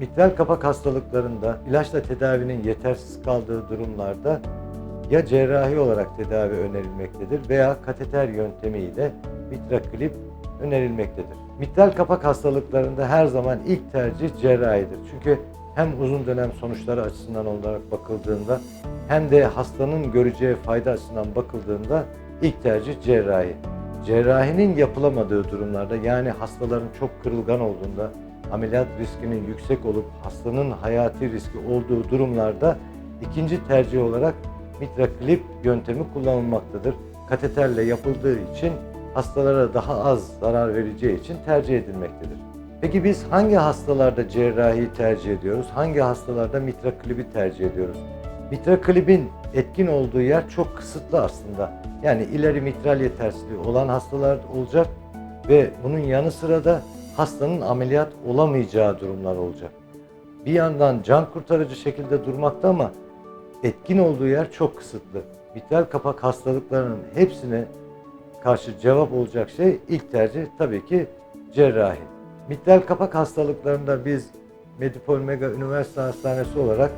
Mitral kapak hastalıklarında ilaçla tedavinin yetersiz kaldığı durumlarda ya cerrahi olarak tedavi önerilmektedir veya kateter yöntemiyle mitraklip önerilmektedir. Mitral kapak hastalıklarında her zaman ilk tercih cerrahidir. Çünkü hem uzun dönem sonuçları açısından olarak bakıldığında hem de hastanın göreceği fayda açısından bakıldığında ilk tercih cerrahi. Cerrahinin yapılamadığı durumlarda yani hastaların çok kırılgan olduğunda ameliyat riskinin yüksek olup hastanın hayati riski olduğu durumlarda ikinci tercih olarak mitraklip yöntemi kullanılmaktadır. Kateterle yapıldığı için hastalara daha az zarar vereceği için tercih edilmektedir. Peki biz hangi hastalarda cerrahi tercih ediyoruz? Hangi hastalarda mitraklibi tercih ediyoruz? Mitraklibin etkin olduğu yer çok kısıtlı aslında. Yani ileri mitral yetersizliği olan hastalar olacak ve bunun yanı sıra da hastanın ameliyat olamayacağı durumlar olacak. Bir yandan can kurtarıcı şekilde durmakta ama etkin olduğu yer çok kısıtlı. Mitral kapak hastalıklarının hepsine karşı cevap olacak şey ilk tercih tabii ki cerrahi. Mitral kapak hastalıklarında biz Medipol Mega Üniversite Hastanesi olarak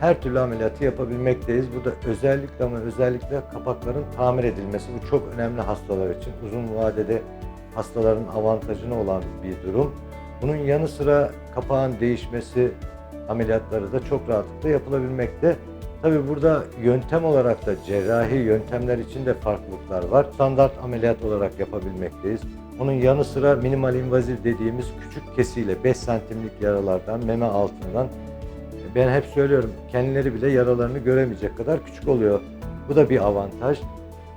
her türlü ameliyatı yapabilmekteyiz. Burada özellikle ama özellikle kapakların tamir edilmesi bu çok önemli hastalar için. Uzun vadede hastaların avantajına olan bir durum. Bunun yanı sıra kapağın değişmesi ameliyatları da çok rahatlıkla yapılabilmekte. Tabi burada yöntem olarak da cerrahi yöntemler için de farklılıklar var. Standart ameliyat olarak yapabilmekteyiz. Onun yanı sıra minimal invazif dediğimiz küçük kesiyle 5 santimlik yaralardan, meme altından ben hep söylüyorum kendileri bile yaralarını göremeyecek kadar küçük oluyor. Bu da bir avantaj.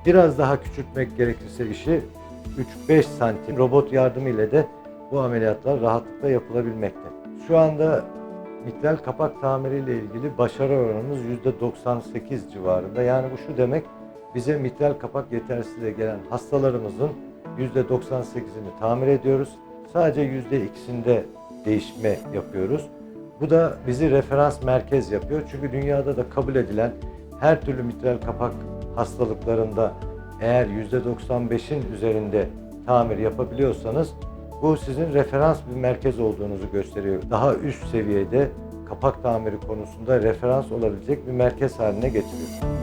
Biraz daha küçültmek gerekirse işi 3-5 santim robot yardımıyla de bu ameliyatlar rahatlıkla yapılabilmekte. Şu anda mitral kapak tamiriyle ilgili başarı oranımız %98 civarında. Yani bu şu demek bize mitral kapak yetersizliğe gelen hastalarımızın %98'ini tamir ediyoruz. Sadece %2'sinde değişme yapıyoruz. Bu da bizi referans merkez yapıyor. Çünkü dünyada da kabul edilen her türlü mitral kapak hastalıklarında eğer %95'in üzerinde tamir yapabiliyorsanız bu sizin referans bir merkez olduğunuzu gösteriyor. Daha üst seviyede kapak tamiri konusunda referans olabilecek bir merkez haline getiriyor.